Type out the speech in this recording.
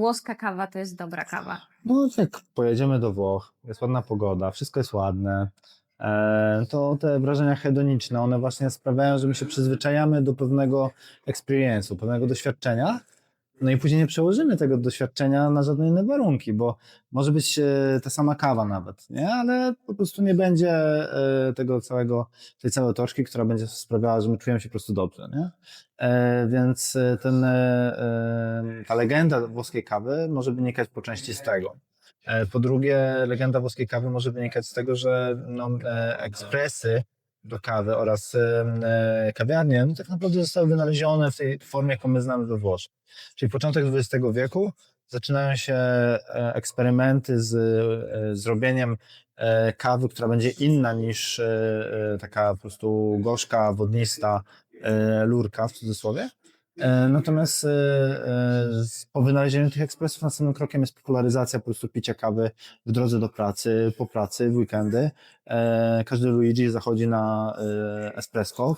włoska kawa to jest dobra kawa? No jak pojedziemy do Włoch, jest ładna pogoda, wszystko jest ładne, e, to te wrażenia hedoniczne, one właśnie sprawiają, że my się przyzwyczajamy do pewnego experience'u, pewnego doświadczenia, no i później nie przełożymy tego doświadczenia na żadne inne warunki, bo może być e, ta sama kawa nawet, nie? Ale po prostu nie będzie e, tego całego, tej całej otoczki, która będzie sprawiała, że my czujemy się po prostu dobrze, nie? E, więc ten, ta legenda włoskiej kawy może wynikać po części z tego. Po drugie, legenda włoskiej kawy może wynikać z tego, że no, ekspresy do kawy oraz e, kawiarnie no, tak naprawdę zostały wynalezione w tej formie, jaką my znamy we Włoszech. Czyli początek XX wieku zaczynają się e, eksperymenty z e, zrobieniem e, kawy, która będzie inna niż e, e, taka po prostu gorzka, wodnista e, lurka w cudzysłowie. E, Natomiast e, e, po wynalezieniu tych ekspresów następnym krokiem jest popularyzacja po prostu picia kawy w drodze do pracy, po pracy, w weekendy. Każdy Luigi zachodzi na espresso.